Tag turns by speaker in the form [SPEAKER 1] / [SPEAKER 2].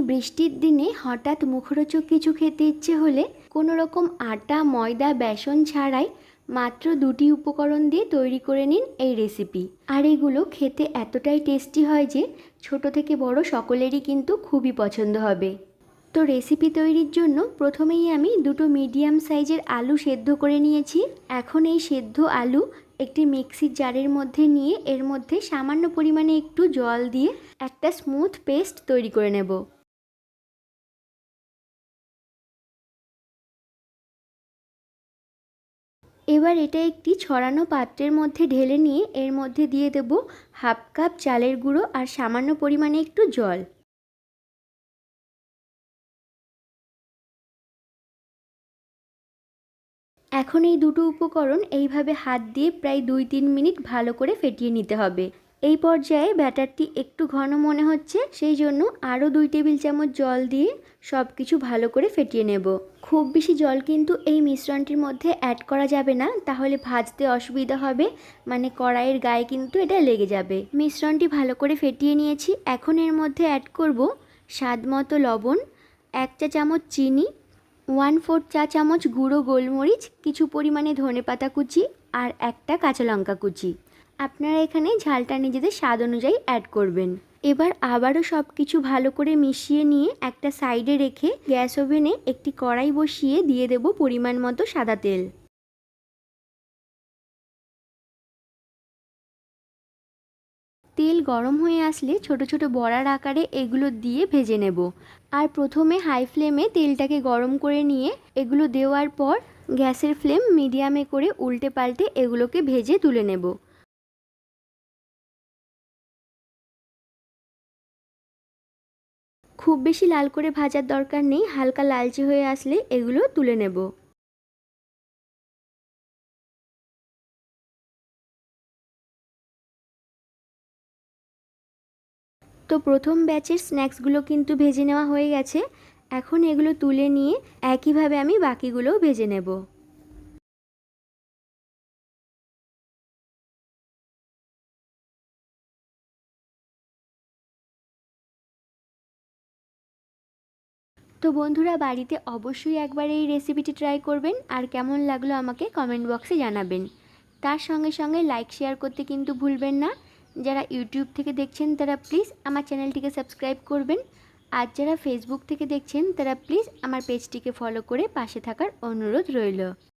[SPEAKER 1] বৃষ্টির দিনে হঠাৎ মুখরোচক কিছু খেতে ইচ্ছে হলে কোনো রকম আটা, ময়দা, বেসন ছাড়াই মাত্র দুটি উপকরণ দিয়ে তৈরি করে নিন এই রেসিপি। আর এগুলো খেতে এতটাই টেস্টি হয় যে ছোট থেকে বড় সকলেরই কিন্তু খুবই পছন্দ হবে। তো রেসিপি তৈরির জন্য প্রথমেই আমি দুটো মিডিয়াম সাইজের আলু সেদ্ধ করে নিয়েছি। এখন এই সেদ্ধ আলু একটি মিক্সির জারের মধ্যে নিয়ে এর মধ্যে সামান্য পরিমাণে একটু জল দিয়ে একটা স্মুথ পেস্ট তৈরি করে নেব। এবার এটা একটি ছড়ানো পাত্রের মধ্যে ঢেলে নিয়ে এর মধ্যে দিয়ে দেব হাফ কাপ চালের গুঁড়ো আর সামান্য পরিমাণে একটু জল। এখন এই দুটো উপকরণ এইভাবে হাত দিয়ে প্রায় দুই তিন মিনিট ভালো করে ফেটিয়ে নিতে হবে। এই পর্যায়ে ব্যাটারটি একটু ঘন মনে হচ্ছে, সেই জন্য আরও দুই টেবিল চামচ জল দিয়ে সব কিছু ভালো করে ফেটিয়ে নেব। খুব বেশি জল কিন্তু এই মিশ্রণটির মধ্যে অ্যাড করা যাবে না, তাহলে ভাজতে অসুবিধা হবে মানে কড়াইয়ের গায়ে কিন্তু এটা লেগে যাবে। মিশ্রণটি ভালো করে ফেটিয়ে নিয়েছি, এখন এর মধ্যে অ্যাড করব স্বাদ মতো লবণ, এক চা চামচ চিনি ওয়ান ফোর চা চামচ গুঁড়ো গোলমরিচ, কিছু পরিমাণে ধনে পাতা কুচি, আর একটা কাঁচা লঙ্কা কুচি। আপনারা এখানে ঝালটা নিজেদের স্বাদ অনুযায়ী অ্যাড করবেন। এবার আবারও সব কিছু ভালো করে মিশিয়ে নিয়ে একটা সাইডে রেখে গ্যাস ওভেনে একটি কড়াই বসিয়ে দিয়ে দেব পরিমাণ মতো সাদা তেল। তেল গরম হয়ে আসলে ছোট ছোট বড়ার আকারে এগুলো দিয়ে ভেজে নেব। আর প্রথমে হাই ফ্লেমে তেলটাকে গরম করে নিয়ে এগুলো দেওয়ার পর গ্যাসের ফ্লেম মিডিয়ামে করে উল্টে পাল্টে এগুলোকে ভেজে তুলে নেব। খুব বেশি লাল করে ভাজার দরকার নেই, হালকা লালচে হয়ে আসলে এগুলো তুলে নেব। তো প্রথম ব্যাচের স্ন্যাক্সগুলো কিন্তু ভেজে নেওয়া হয়ে গেছে। এখন এগুলো তুলে নিয়ে একইভাবে আমি বাকিগুলোও ভেজে নেব। তো বন্ধুরা, বাড়িতে অবশ্যই একবার এই রেসিপিটি ট্রাই করবেন আর কেমন লাগল আমাকে কমেন্ট বক্সে জানাবেন। তার সঙ্গে সঙ্গে লাইক শেয়ার করতে কিন্তু ভুলবেন না। যারা ইউটিউব থেকে দেখছেন তারা প্লিজ আমার চ্যানেলটিকে সাবস্ক্রাইব করবেন। আর যারা ফেসবুক থেকে দেখছেন তারা প্লিজ আমার পেজটিকে ফলো করে পাশে থাকার অনুরোধ রইল।